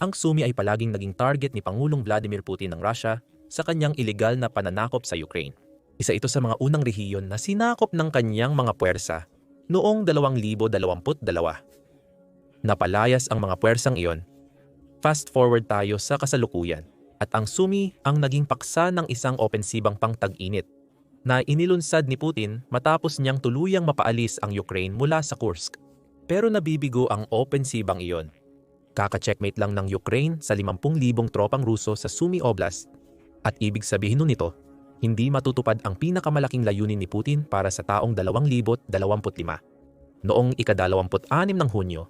ang Sumi ay palaging naging target ni Pangulong Vladimir Putin ng Russia sa kanyang ilegal na pananakop sa Ukraine. Isa ito sa mga unang rehiyon na sinakop ng kanyang mga puwersa noong 2022. Napalayas ang mga puwersang iyon. Fast forward tayo sa kasalukuyan at ang Sumi ang naging paksa ng isang opensibang pangtag-init na inilunsad ni Putin matapos niyang tuluyang mapaalis ang Ukraine mula sa Kursk. Pero nabibigo ang opensibang iyon. Kaka-checkmate lang ng Ukraine sa 50,000 tropang Ruso sa Sumy Oblast at ibig sabihin nun nito, hindi matutupad ang pinakamalaking layunin ni Putin para sa taong 2025. Noong ika-26 ng Hunyo,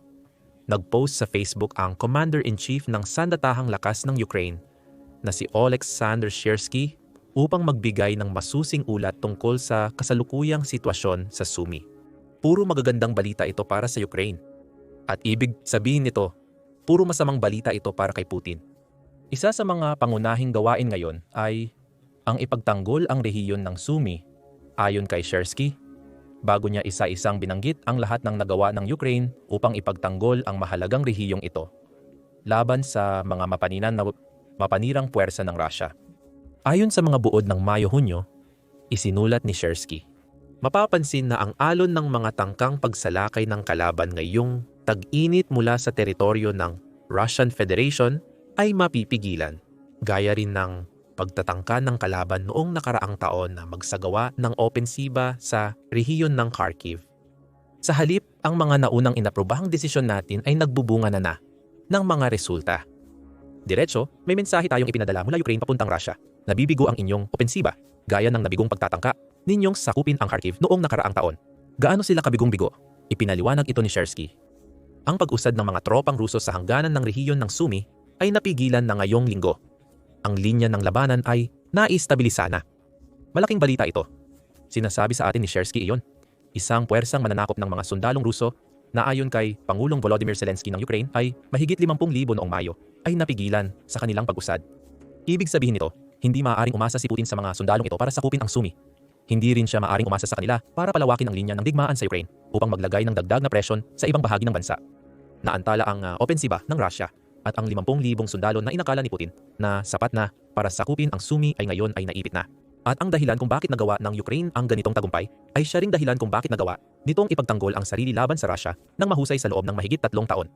nag-post sa Facebook ang Commander-in-Chief ng Sandatahang Lakas ng Ukraine na si Oleksandr Shersky upang magbigay ng masusing ulat tungkol sa kasalukuyang sitwasyon sa Sumi. Puro magagandang balita ito para sa Ukraine. At ibig sabihin nito, puro masamang balita ito para kay Putin. Isa sa mga pangunahing gawain ngayon ay ang ipagtanggol ang rehiyon ng Sumi ayon kay Shersky bago niya isa-isang binanggit ang lahat ng nagawa ng Ukraine upang ipagtanggol ang mahalagang rehiyong ito laban sa mga mapaninan na mapanirang puwersa ng Russia. Ayon sa mga buod ng Mayo-Hunyo, isinulat ni Shersky, mapapansin na ang alon ng mga tangkang pagsalakay ng kalaban ngayong tag-init mula sa teritoryo ng Russian Federation ay mapipigilan, gaya rin ng pagtatangka ng kalaban noong nakaraang taon na magsagawa ng opensiba sa rehiyon ng Kharkiv. Sa halip, ang mga naunang inaprobahang desisyon natin ay nagbubunga na na ng mga resulta. Diretso, may mensahe tayong ipinadala mula Ukraine papuntang Russia. Nabibigo ang inyong opensiba, gaya ng nabigong pagtatangka ninyong sakupin ang Kharkiv noong nakaraang taon. Gaano sila kabigong-bigo? Ipinaliwanag ito ni Shersky. Ang pag-usad ng mga tropang Ruso sa hangganan ng rehiyon ng Sumi ay napigilan na ngayong linggo ang linya ng labanan ay naistabilisa na. Malaking balita ito. Sinasabi sa atin ni Shersky iyon, isang puwersang mananakop ng mga sundalong Ruso na ayon kay Pangulong Volodymyr Zelensky ng Ukraine ay mahigit 50,000 noong Mayo ay napigilan sa kanilang pag-usad. Ibig sabihin nito, hindi maaaring umasa si Putin sa mga sundalong ito para sakupin ang Sumi. Hindi rin siya maaaring umasa sa kanila para palawakin ang linya ng digmaan sa Ukraine upang maglagay ng dagdag na presyon sa ibang bahagi ng bansa. Naantala ang uh, opensiba ng Russia at ang 50,000 sundalo na inakala ni Putin na sapat na para sakupin ang Sumi ay ngayon ay naipit na. At ang dahilan kung bakit nagawa ng Ukraine ang ganitong tagumpay ay siya ring dahilan kung bakit nagawa nitong ipagtanggol ang sarili laban sa Russia ng mahusay sa loob ng mahigit tatlong taon.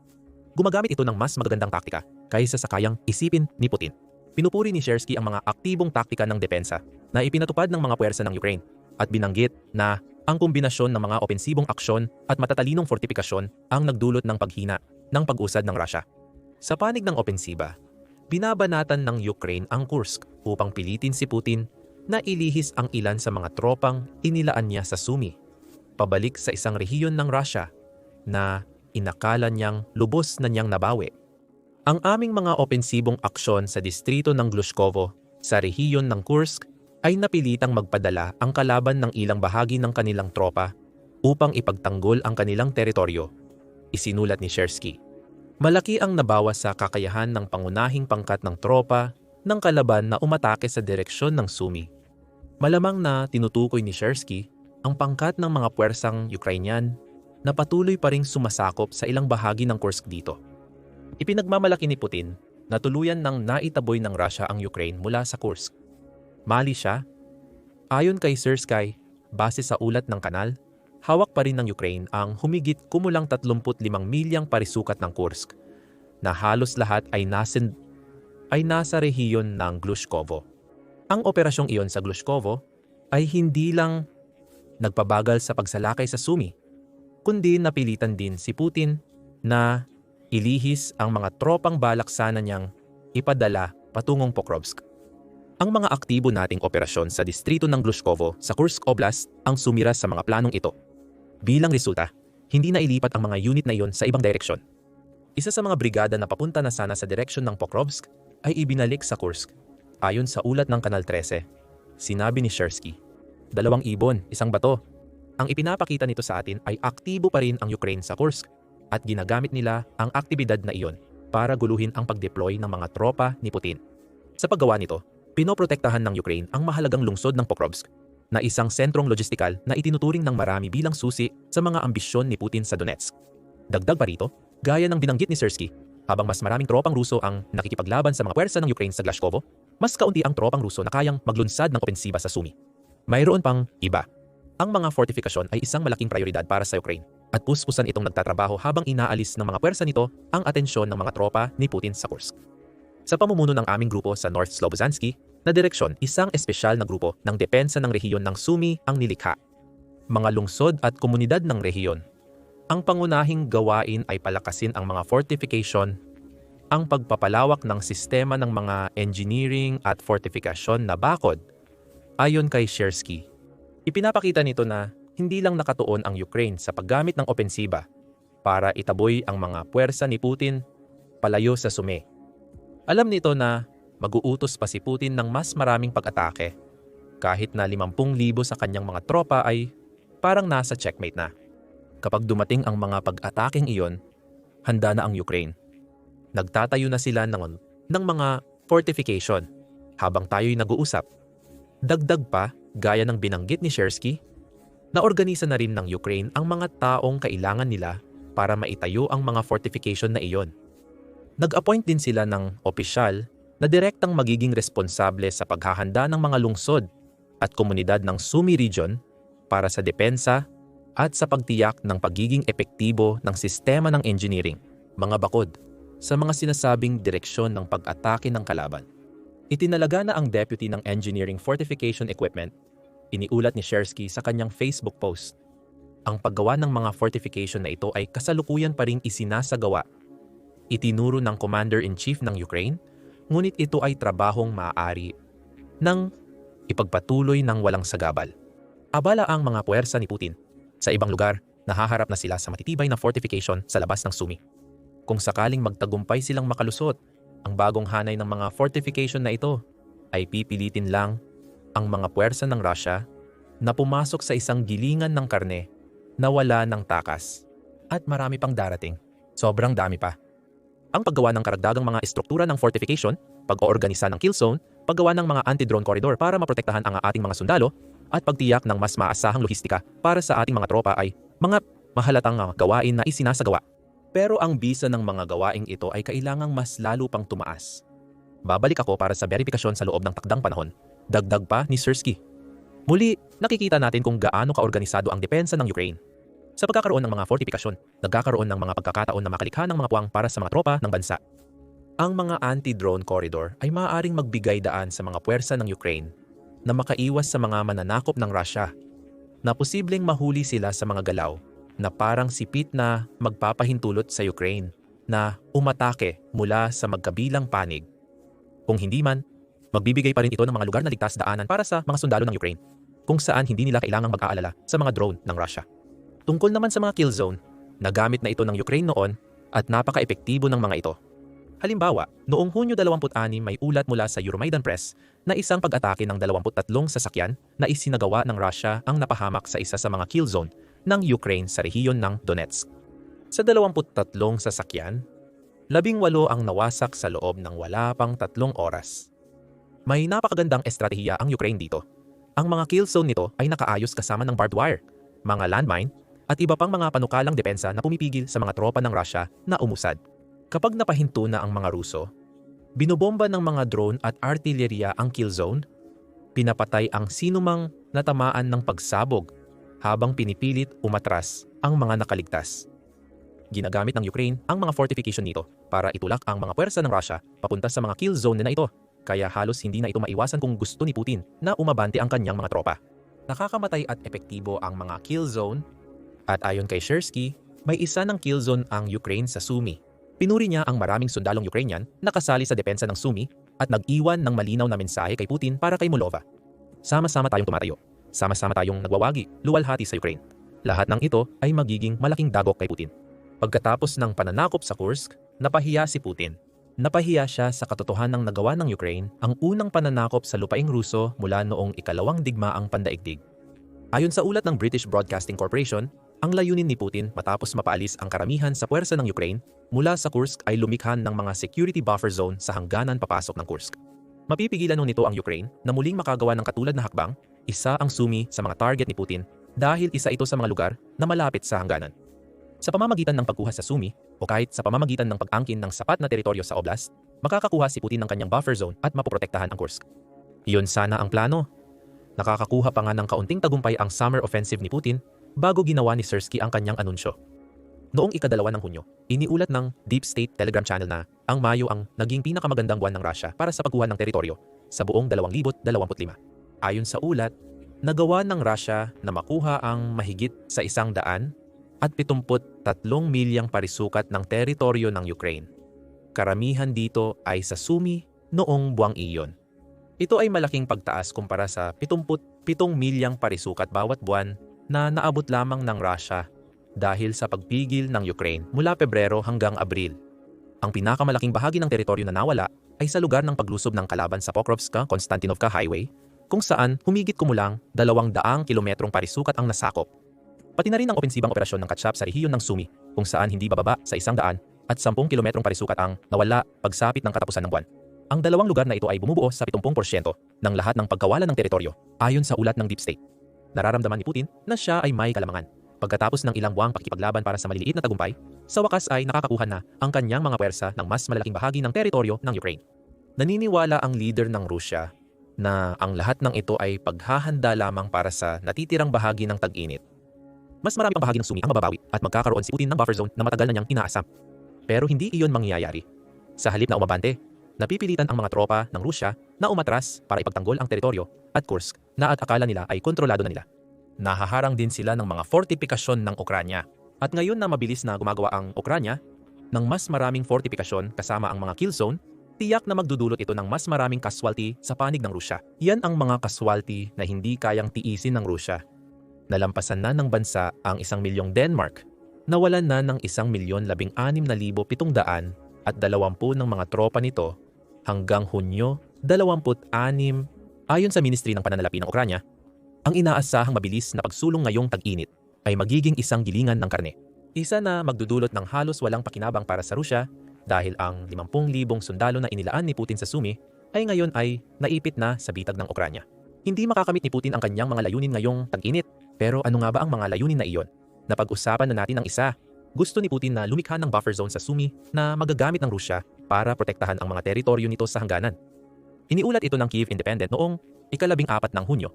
Gumagamit ito ng mas magagandang taktika kaysa sa kayang isipin ni Putin. Pinupuri ni Shersky ang mga aktibong taktika ng depensa na ipinatupad ng mga puwersa ng Ukraine at binanggit na ang kombinasyon ng mga opensibong aksyon at matatalinong fortifikasyon ang nagdulot ng paghina ng pag-usad ng Russia. Sa panig ng opensiba, binabanatan ng Ukraine ang Kursk upang pilitin si Putin na ilihis ang ilan sa mga tropang inilaan niya sa Sumi, pabalik sa isang rehiyon ng Russia na inakala niyang lubos na niyang nabawi. Ang aming mga opensibong aksyon sa distrito ng Glushkovo sa rehiyon ng Kursk ay napilitang magpadala ang kalaban ng ilang bahagi ng kanilang tropa upang ipagtanggol ang kanilang teritoryo, isinulat ni Shersky. Malaki ang nabawas sa kakayahan ng pangunahing pangkat ng tropa ng kalaban na umatake sa direksyon ng Sumi. Malamang na tinutukoy ni Shersky ang pangkat ng mga puwersang Ukrainian na patuloy pa ring sumasakop sa ilang bahagi ng Kursk dito. Ipinagmamalaki ni Putin na tuluyan ng naitaboy ng Russia ang Ukraine mula sa Kursk. Mali siya. Ayon kay Sersky, base sa ulat ng kanal, hawak pa rin ng Ukraine ang humigit kumulang 35 milyang parisukat ng Kursk na halos lahat ay, nasin, ay nasa rehiyon ng Glushkovo. Ang operasyong iyon sa Glushkovo ay hindi lang nagpabagal sa pagsalakay sa Sumi, kundi napilitan din si Putin na ilihis ang mga tropang balak sana niyang ipadala patungong Pokrovsk. Ang mga aktibo nating operasyon sa distrito ng Glushkovo sa Kursk Oblast ang sumira sa mga planong ito. Bilang resulta, hindi na ilipat ang mga unit na iyon sa ibang direksyon. Isa sa mga brigada na papunta na sana sa direksyon ng Pokrovsk ay ibinalik sa Kursk. Ayon sa ulat ng Kanal 13, sinabi ni Shersky, dalawang ibon, isang bato. Ang ipinapakita nito sa atin ay aktibo pa rin ang Ukraine sa Kursk at ginagamit nila ang aktibidad na iyon para guluhin ang pag-deploy ng mga tropa ni Putin. Sa paggawa nito, pinoprotektahan ng Ukraine ang mahalagang lungsod ng Pokrovsk na isang sentrong logistikal na itinuturing ng marami bilang susi sa mga ambisyon ni Putin sa Donetsk. Dagdag pa rito, gaya ng binanggit ni Sersky, Habang mas maraming tropang Ruso ang nakikipaglaban sa mga puwersa ng Ukraine sa Glashkovo, mas kaunti ang tropang Ruso na kayang maglunsad ng opensiba sa Sumi. Mayroon pang iba. Ang mga fortifikasyon ay isang malaking prioridad para sa Ukraine at puspusan itong nagtatrabaho habang inaalis ng mga puwersa nito ang atensyon ng mga tropa ni Putin sa Kursk. Sa pamumuno ng aming grupo sa North Slobozansky, na direksyon, isang espesyal na grupo ng depensa ng rehiyon ng Sumi ang nilikha. Mga lungsod at komunidad ng rehiyon. Ang pangunahing gawain ay palakasin ang mga fortification, ang pagpapalawak ng sistema ng mga engineering at fortifikasyon na bakod. Ayon kay Shersky, ipinapakita nito na hindi lang nakatuon ang Ukraine sa paggamit ng opensiba para itaboy ang mga puwersa ni Putin palayo sa Sume. Alam nito na mag-uutos pa si Putin ng mas maraming pag-atake. Kahit na 50,000 sa kanyang mga tropa ay parang nasa checkmate na. Kapag dumating ang mga pag-ataking iyon, handa na ang Ukraine. Nagtatayo na sila ng, ng mga fortification habang tayo'y nag-uusap. Dagdag pa, gaya ng binanggit ni Shersky, naorganisa na rin ng Ukraine ang mga taong kailangan nila para maitayo ang mga fortification na iyon. Nag-appoint din sila ng opisyal na direktang magiging responsable sa paghahanda ng mga lungsod at komunidad ng Sumi Region para sa depensa at sa pagtiyak ng pagiging epektibo ng sistema ng engineering, mga bakod, sa mga sinasabing direksyon ng pag-atake ng kalaban. Itinalaga na ang deputy ng Engineering Fortification Equipment, iniulat ni Shersky sa kanyang Facebook post. Ang paggawa ng mga fortification na ito ay kasalukuyan pa rin isinasagawa itinuro ng Commander-in-Chief ng Ukraine, ngunit ito ay trabahong maaari ng ipagpatuloy ng walang sagabal. Abala ang mga puwersa ni Putin. Sa ibang lugar, nahaharap na sila sa matitibay na fortification sa labas ng Sumi. Kung sakaling magtagumpay silang makalusot, ang bagong hanay ng mga fortification na ito ay pipilitin lang ang mga puwersa ng Russia na pumasok sa isang gilingan ng karne na wala ng takas. At marami pang darating. Sobrang dami pa ang paggawa ng karagdagang mga estruktura ng fortification, pag-oorganisa ng kill zone, paggawa ng mga anti-drone corridor para maprotektahan ang ating mga sundalo, at pagtiyak ng mas maasahang lohistika para sa ating mga tropa ay mga mahalatang gawain na isinasagawa. Pero ang bisa ng mga gawaing ito ay kailangang mas lalo pang tumaas. Babalik ako para sa verifikasyon sa loob ng takdang panahon. Dagdag pa ni Sersky. Muli, nakikita natin kung gaano kaorganisado ang depensa ng Ukraine. Sa pagkakaroon ng mga fortifikasyon, nagkakaroon ng mga pagkakataon na makalikha ng mga puwang para sa mga tropa ng bansa. Ang mga anti-drone corridor ay maaaring magbigay daan sa mga puwersa ng Ukraine na makaiwas sa mga mananakop ng Russia na posibleng mahuli sila sa mga galaw na parang sipit na magpapahintulot sa Ukraine na umatake mula sa magkabilang panig. Kung hindi man, magbibigay pa rin ito ng mga lugar na ligtas daanan para sa mga sundalo ng Ukraine kung saan hindi nila kailangang mag-aalala sa mga drone ng Russia. Tungkol naman sa mga kill zone, nagamit na ito ng Ukraine noon at napaka-epektibo ng mga ito. Halimbawa, noong Hunyo 26 may ulat mula sa Euromaidan Press na isang pag-atake ng 23 sasakyan na isinagawa ng Russia ang napahamak sa isa sa mga kill zone ng Ukraine sa rehiyon ng Donetsk. Sa 23 sasakyan, labing walo ang nawasak sa loob ng wala pang tatlong oras. May napakagandang estratehiya ang Ukraine dito. Ang mga kill zone nito ay nakaayos kasama ng barbed wire, mga landmine at iba pang mga panukalang depensa na pumipigil sa mga tropa ng Russia na umusad. Kapag napahinto na ang mga Ruso, binobomba ng mga drone at artillerya ang kill zone, pinapatay ang sinumang natamaan ng pagsabog habang pinipilit umatras ang mga nakaligtas. Ginagamit ng Ukraine ang mga fortification nito para itulak ang mga puwersa ng Russia papunta sa mga kill zone na ito kaya halos hindi na ito maiwasan kung gusto ni Putin na umabante ang kanyang mga tropa. Nakakamatay at epektibo ang mga kill zone at ayon kay Shersky, may isa ng kill zone ang Ukraine sa Sumi. Pinuri niya ang maraming sundalong Ukrainian na kasali sa depensa ng Sumi at nag-iwan ng malinaw na mensahe kay Putin para kay Molova. Sama-sama tayong tumatayo. Sama-sama tayong nagwawagi, luwalhati sa Ukraine. Lahat ng ito ay magiging malaking dagok kay Putin. Pagkatapos ng pananakop sa Kursk, napahiya si Putin. Napahiya siya sa katotohanan ng nagawa ng Ukraine ang unang pananakop sa lupaing Ruso mula noong ikalawang digmaang pandaigdig. Ayon sa ulat ng British Broadcasting Corporation, ang layunin ni Putin matapos mapaalis ang karamihan sa puwersa ng Ukraine mula sa Kursk ay lumikhan ng mga security buffer zone sa hangganan papasok ng Kursk. Mapipigilan nito ang Ukraine na muling makagawa ng katulad na hakbang, isa ang sumi sa mga target ni Putin dahil isa ito sa mga lugar na malapit sa hangganan. Sa pamamagitan ng pagkuha sa Sumi o kahit sa pamamagitan ng pag-angkin ng sapat na teritoryo sa oblast, makakakuha si Putin ng kanyang buffer zone at mapoprotektahan ang Kursk. Iyon sana ang plano. Nakakakuha pa nga ng kaunting tagumpay ang summer offensive ni Putin bago ginawa ni Sersky ang kanyang anunsyo. Noong ikadalawa ng Hunyo, iniulat ng Deep State Telegram channel na ang Mayo ang naging pinakamagandang buwan ng Russia para sa pagkuha ng teritoryo sa buong 2025. Ayon sa ulat, nagawa ng Russia na makuha ang mahigit sa isang daan at 73 milyang parisukat ng teritoryo ng Ukraine. Karamihan dito ay sa Sumi noong buwang iyon. Ito ay malaking pagtaas kumpara sa 77 milyang parisukat bawat buwan na naabot lamang ng Russia dahil sa pagpigil ng Ukraine mula Pebrero hanggang Abril. Ang pinakamalaking bahagi ng teritoryo na nawala ay sa lugar ng paglusob ng kalaban sa Pokrovska-Konstantinovka Highway kung saan humigit kumulang 200 kilometrong parisukat ang nasakop. Pati na rin ang opensibang operasyon ng Katshap sa rehiyon ng Sumi kung saan hindi bababa sa isang daan at 10 kilometrong parisukat ang nawala pagsapit ng katapusan ng buwan. Ang dalawang lugar na ito ay bumubuo sa 70% ng lahat ng pagkawala ng teritoryo ayon sa ulat ng Deep State. Nararamdaman ni Putin na siya ay may kalamangan Pagkatapos ng ilang buwang pakikipaglaban para sa maliliit na tagumpay, sa wakas ay nakakakuha na ang kanyang mga pwersa ng mas malalaking bahagi ng teritoryo ng Ukraine. Naniniwala ang leader ng Rusya na ang lahat ng ito ay paghahanda lamang para sa natitirang bahagi ng tag-init. Mas marami pang bahagi ng sumi ang mababawi at magkakaroon si Putin ng buffer zone na matagal na niyang inaasam. Pero hindi iyon mangyayari. Sa halip na umabante, napipilitan ang mga tropa ng Rusya na umatras para ipagtanggol ang teritoryo at Kursk na at akala nila ay kontrolado na nila. Nahaharang din sila ng mga fortifikasyon ng Ukranya. At ngayon na mabilis na gumagawa ang Ukranya ng mas maraming fortifikasyon kasama ang mga kill zone, tiyak na magdudulot ito ng mas maraming casualty sa panig ng Rusya. Yan ang mga casualty na hindi kayang tiisin ng Rusya. Nalampasan na ng bansa ang isang milyong Denmark. Nawalan na ng isang milyon labing anim na libo pitong daan at dalawampu ng mga tropa nito hanggang Hunyo 26 ayon sa Ministry ng Pananalapi ng Ukranya ang inaasahang mabilis na pagsulong ngayong tag-init ay magiging isang gilingan ng karne. Isa na magdudulot ng halos walang pakinabang para sa Rusya dahil ang 50,000 sundalo na inilaan ni Putin sa Sumi ay ngayon ay naipit na sa bitag ng Ukranya. Hindi makakamit ni Putin ang kanyang mga layunin ngayong tag-init. Pero ano nga ba ang mga layunin na iyon? Napag-usapan na natin ang isa. Gusto ni Putin na lumikha ng buffer zone sa Sumi na magagamit ng Rusya para protektahan ang mga teritoryo nito sa hangganan. Iniulat ito ng Kiev Independent noong ikalabing apat ng Hunyo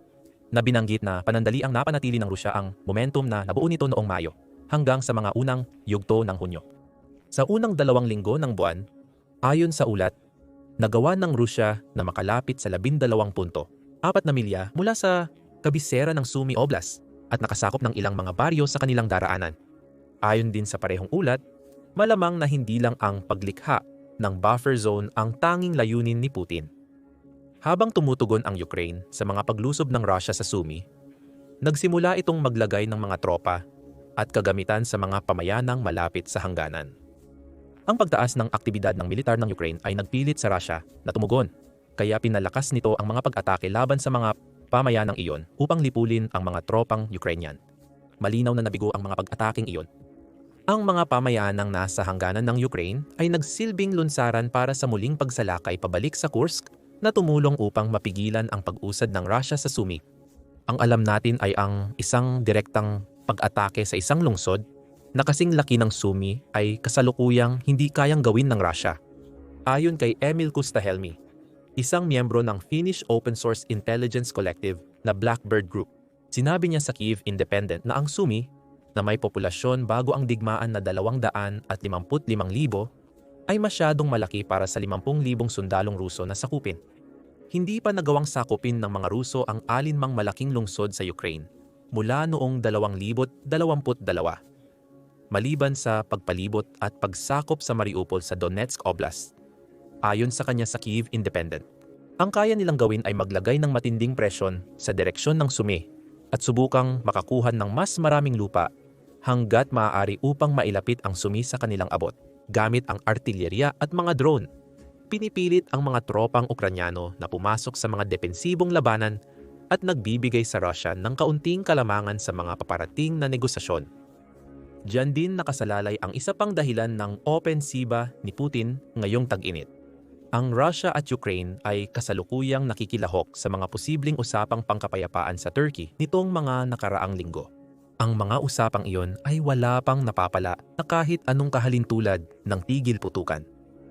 na binanggit na panandali ang napanatili ng Rusya ang momentum na nabuo nito noong Mayo hanggang sa mga unang yugto ng Hunyo. Sa unang dalawang linggo ng buwan, ayon sa ulat, nagawa ng Rusya na makalapit sa labindalawang punto, apat na milya mula sa kabisera ng Sumy Oblast at nakasakop ng ilang mga baryo sa kanilang daraanan. Ayon din sa parehong ulat, malamang na hindi lang ang paglikha ng buffer zone ang tanging layunin ni Putin habang tumutugon ang Ukraine sa mga paglusob ng Russia sa Sumi, nagsimula itong maglagay ng mga tropa at kagamitan sa mga pamayanang malapit sa hangganan. Ang pagtaas ng aktibidad ng militar ng Ukraine ay nagpilit sa Russia na tumugon, kaya pinalakas nito ang mga pag-atake laban sa mga pamayanang iyon upang lipulin ang mga tropang Ukrainian. Malinaw na nabigo ang mga pag-ataking iyon. Ang mga pamayanang nasa hangganan ng Ukraine ay nagsilbing lunsaran para sa muling pagsalakay pabalik sa Kursk na tumulong upang mapigilan ang pag-usad ng Russia sa Sumi. Ang alam natin ay ang isang direktang pag-atake sa isang lungsod na kasing laki ng Sumi ay kasalukuyang hindi kayang gawin ng Russia. Ayon kay Emil Kustahelmi, isang miyembro ng Finnish open source intelligence collective na Blackbird Group, sinabi niya sa Kiev Independent na ang Sumi na may populasyon bago ang digmaan na 255,000 ay masyadong malaki para sa 50,000 sundalong Ruso na sakupin. Hindi pa nagawang sakupin ng mga Ruso ang alinmang malaking lungsod sa Ukraine mula noong 2022 maliban sa pagpalibot at pagsakop sa Mariupol sa Donetsk Oblast. Ayon sa kanya sa Kiev Independent, ang kaya nilang gawin ay maglagay ng matinding presyon sa direksyon ng Sumi at subukang makakuha ng mas maraming lupa hanggat maaari upang mailapit ang Sumi sa kanilang abot gamit ang artillerya at mga drone. Pinipilit ang mga tropang Ukranyano na pumasok sa mga depensibong labanan at nagbibigay sa Russia ng kaunting kalamangan sa mga paparating na negosasyon. Diyan din nakasalalay ang isa pang dahilan ng opensiba ni Putin ngayong tag-init. Ang Russia at Ukraine ay kasalukuyang nakikilahok sa mga posibleng usapang pangkapayapaan sa Turkey nitong mga nakaraang linggo. ang mga usapang iyon ay wala pang napapala na kahit anong kahalintulad ng tigil putukan.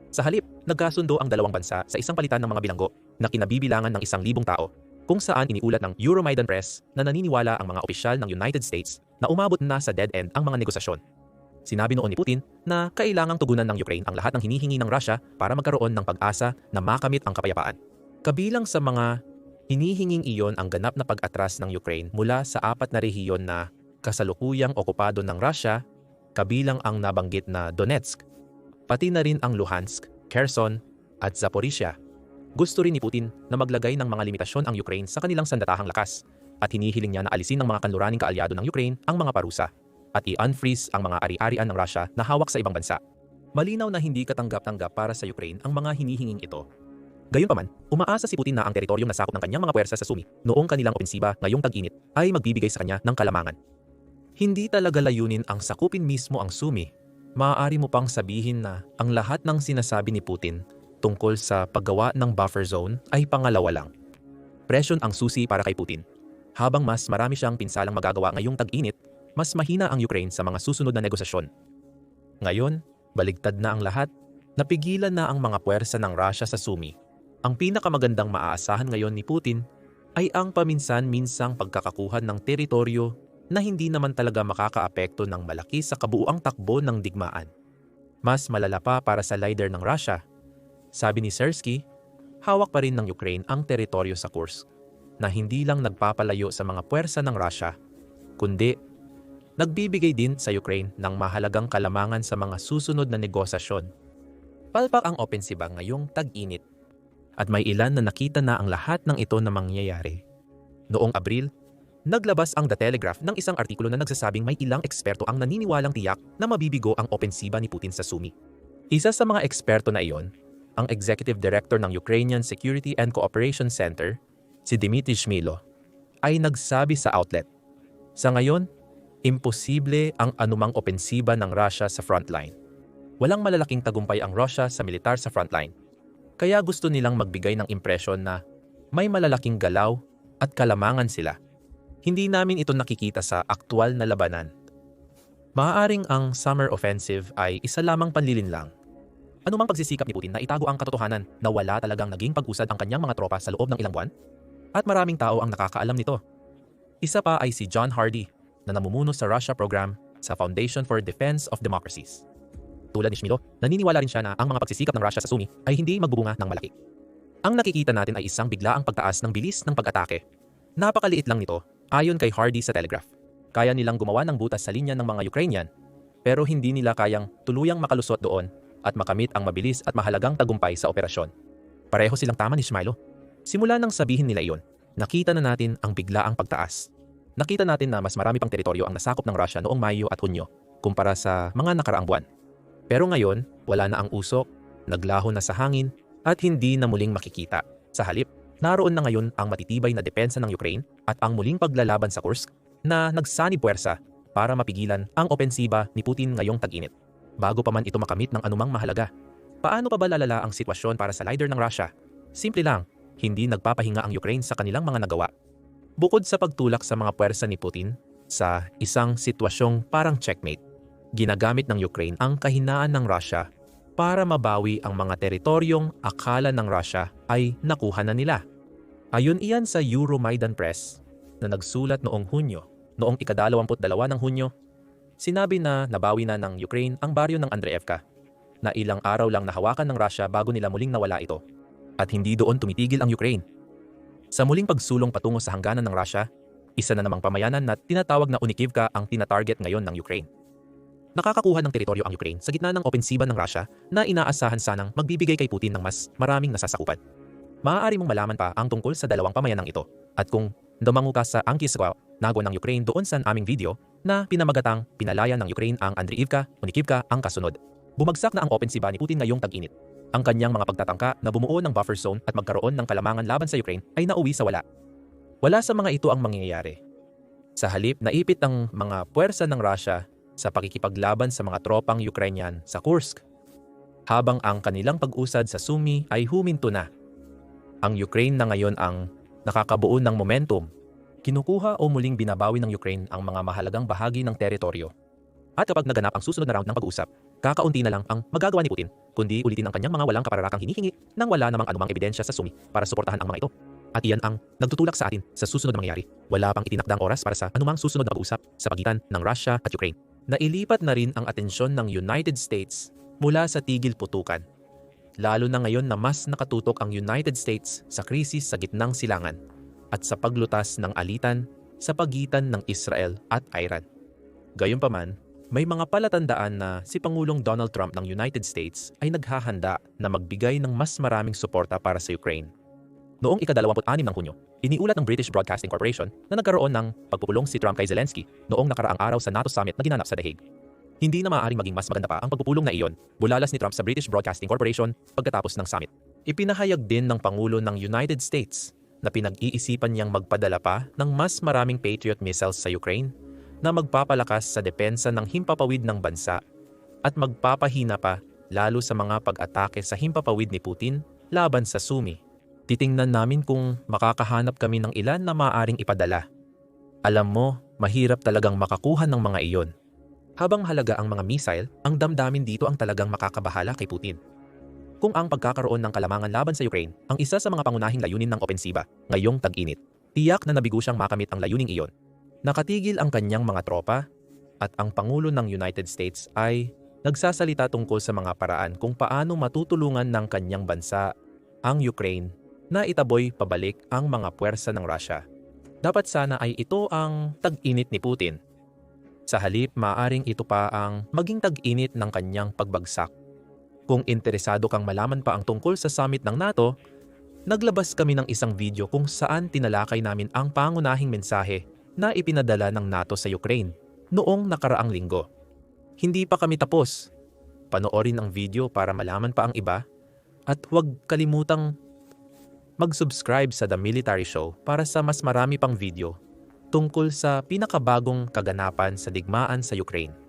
Sa halip, nagkasundo ang dalawang bansa sa isang palitan ng mga bilanggo na kinabibilangan ng isang libong tao kung saan iniulat ng Euromaidan Press na naniniwala ang mga opisyal ng United States na umabot na sa dead end ang mga negosasyon. Sinabi noon ni Putin na kailangang tugunan ng Ukraine ang lahat ng hinihingi ng Russia para magkaroon ng pag-asa na makamit ang kapayapaan. Kabilang sa mga hinihinging iyon ang ganap na pag-atras ng Ukraine mula sa apat na rehiyon na kasalukuyang okupado ng Russia, kabilang ang nabanggit na Donetsk, pati na rin ang Luhansk, Kherson at Zaporizhia. Gusto rin ni Putin na maglagay ng mga limitasyon ang Ukraine sa kanilang sandatahang lakas at hinihiling niya na alisin ng mga kanluraning kaalyado ng Ukraine ang mga parusa at i-unfreeze ang mga ari-arian ng Russia na hawak sa ibang bansa. Malinaw na hindi katanggap-tanggap para sa Ukraine ang mga hinihinging ito. Gayunpaman, umaasa si Putin na ang teritoryong nasakop ng kanyang mga puwersa sa Sumi noong kanilang opensiba ngayong tag-init ay magbibigay sa kanya ng kalamangan. Hindi talaga layunin ang sakupin mismo ang Sumi. Maaari mo pang sabihin na ang lahat ng sinasabi ni Putin tungkol sa paggawa ng buffer zone ay pangalawa lang. Presyon ang susi para kay Putin. Habang mas marami siyang pinsalang magagawa ngayong tag-init, mas mahina ang Ukraine sa mga susunod na negosasyon. Ngayon, baligtad na ang lahat, napigilan na ang mga puwersa ng Russia sa Sumi. Ang pinakamagandang maaasahan ngayon ni Putin ay ang paminsan-minsang pagkakakuha ng teritoryo na hindi naman talaga makakaapekto ng malaki sa kabuuang takbo ng digmaan. Mas malala pa para sa leader ng Russia. Sabi ni Sersky, hawak pa rin ng Ukraine ang teritoryo sa Kursk na hindi lang nagpapalayo sa mga puwersa ng Russia, kundi nagbibigay din sa Ukraine ng mahalagang kalamangan sa mga susunod na negosasyon. Palpak ang opensiba ngayong tag-init at may ilan na nakita na ang lahat ng ito na mangyayari. Noong Abril, naglabas ang The Telegraph ng isang artikulo na nagsasabing may ilang eksperto ang naniniwalang tiyak na mabibigo ang opensiba ni Putin sa Sumi. Isa sa mga eksperto na iyon, ang Executive Director ng Ukrainian Security and Cooperation Center, si Dmitry Shmilo, ay nagsabi sa outlet, Sa ngayon, imposible ang anumang opensiba ng Russia sa frontline. Walang malalaking tagumpay ang Russia sa militar sa frontline kaya gusto nilang magbigay ng impresyon na may malalaking galaw at kalamangan sila. Hindi namin ito nakikita sa aktwal na labanan. Maaaring ang summer offensive ay isa lamang panlilinlang. Ano mang pagsisikap ni Putin na itago ang katotohanan na wala talagang naging pag-usad ang kanyang mga tropa sa loob ng ilang buwan? At maraming tao ang nakakaalam nito. Isa pa ay si John Hardy na namumuno sa Russia program sa Foundation for Defense of Democracies. Tulad ni Schmilo, naniniwala rin siya na ang mga pagsisikap ng Russia sa Sumi ay hindi magbubunga ng malaki. Ang nakikita natin ay isang biglaang pagtaas ng bilis ng pag-atake. Napakaliit lang nito, ayon kay Hardy sa Telegraph. Kaya nilang gumawa ng butas sa linya ng mga Ukrainian, pero hindi nila kayang tuluyang makalusot doon at makamit ang mabilis at mahalagang tagumpay sa operasyon. Pareho silang tama ni Shmilo. Simula nang sabihin nila iyon, nakita na natin ang biglaang pagtaas. Nakita natin na mas marami pang teritoryo ang nasakop ng Russia noong Mayo at Hunyo kumpara sa mga nakaraang buwan. Pero ngayon, wala na ang usok, naglaho na sa hangin, at hindi na muling makikita. Sa halip, naroon na ngayon ang matitibay na depensa ng Ukraine at ang muling paglalaban sa Kursk na nagsani puwersa para mapigilan ang opensiba ni Putin ngayong tag-init. Bago pa man ito makamit ng anumang mahalaga. Paano pa ba lalala ang sitwasyon para sa leader ng Russia? Simple lang, hindi nagpapahinga ang Ukraine sa kanilang mga nagawa. Bukod sa pagtulak sa mga puwersa ni Putin sa isang sitwasyong parang checkmate, Ginagamit ng Ukraine ang kahinaan ng Russia para mabawi ang mga teritoryong akala ng Russia ay nakuha na nila. Ayon iyan sa Euromaidan Press na nagsulat noong Hunyo, noong ikadalawamput-dalawa ng Hunyo, sinabi na nabawi na ng Ukraine ang baryo ng Andreevka na ilang araw lang nahawakan ng Russia bago nila muling nawala ito. At hindi doon tumitigil ang Ukraine. Sa muling pagsulong patungo sa hangganan ng Russia, isa na namang pamayanan na tinatawag na Unikivka ang tinatarget ngayon ng Ukraine nakakakuha ng teritoryo ang Ukraine sa gitna ng opensiba ng Russia na inaasahan sanang magbibigay kay Putin ng mas maraming nasasakupan. Maaari mong malaman pa ang tungkol sa dalawang pamayanang ito at kung dumango ka sa Ankiswa, nago ng Ukraine doon sa aming video na pinamagatang pinalaya ng Ukraine ang Andriivka, Unikivka ang kasunod. Bumagsak na ang opensiba ni Putin ngayong tag-init. Ang kanyang mga pagtatangka na bumuo ng buffer zone at magkaroon ng kalamangan laban sa Ukraine ay nauwi sa wala. Wala sa mga ito ang mangyayari. Sa halip, naipit ang mga puwersa ng Russia sa pakikipaglaban sa mga tropang Ukrainian sa Kursk, habang ang kanilang pag-usad sa Sumi ay huminto na. Ang Ukraine na ngayon ang nakakabuo ng momentum, kinukuha o muling binabawi ng Ukraine ang mga mahalagang bahagi ng teritoryo. At kapag naganap ang susunod na round ng pag-uusap, kakaunti na lang ang magagawa ni Putin, kundi ulitin ang kanyang mga walang kapararakang hinihingi nang wala namang anumang ebidensya sa sumi para suportahan ang mga ito. At iyan ang nagtutulak sa atin sa susunod na mangyayari. Wala pang itinakdang oras para sa anumang susunod na pag-usap sa pagitan ng Russia at Ukraine. Nailipat na rin ang atensyon ng United States mula sa tigil putukan. Lalo na ngayon na mas nakatutok ang United States sa krisis sa gitnang silangan at sa paglutas ng alitan sa pagitan ng Israel at Iran. Gayunpaman, may mga palatandaan na si Pangulong Donald Trump ng United States ay naghahanda na magbigay ng mas maraming suporta para sa Ukraine. Noong ika-26 ng Hunyo, iniulat ng British Broadcasting Corporation na nagkaroon ng pagpupulong si Trump kay Zelensky noong nakaraang araw sa NATO summit na ginanap sa The Hague. Hindi na maaaring maging mas maganda pa ang pagpupulong na iyon, bulalas ni Trump sa British Broadcasting Corporation pagkatapos ng summit. Ipinahayag din ng Pangulo ng United States na pinag-iisipan niyang magpadala pa ng mas maraming Patriot missiles sa Ukraine na magpapalakas sa depensa ng himpapawid ng bansa at magpapahina pa lalo sa mga pag-atake sa himpapawid ni Putin laban sa Sumi. Titingnan namin kung makakahanap kami ng ilan na maaaring ipadala. Alam mo, mahirap talagang makakuha ng mga iyon. Habang halaga ang mga missile, ang damdamin dito ang talagang makakabahala kay Putin. Kung ang pagkakaroon ng kalamangan laban sa Ukraine ang isa sa mga pangunahing layunin ng opensiba ngayong tag-init, tiyak na nabigo siyang makamit ang layuning iyon Nakatigil ang kanyang mga tropa at ang Pangulo ng United States ay nagsasalita tungkol sa mga paraan kung paano matutulungan ng kanyang bansa ang Ukraine na itaboy pabalik ang mga puwersa ng Russia. Dapat sana ay ito ang tag-init ni Putin. Sa halip, maaring ito pa ang maging tag-init ng kanyang pagbagsak. Kung interesado kang malaman pa ang tungkol sa summit ng NATO, naglabas kami ng isang video kung saan tinalakay namin ang pangunahing mensahe na ipinadala ng NATO sa Ukraine noong nakaraang linggo. Hindi pa kami tapos. Panoorin ang video para malaman pa ang iba at huwag kalimutang mag-subscribe sa The Military Show para sa mas marami pang video tungkol sa pinakabagong kaganapan sa digmaan sa Ukraine.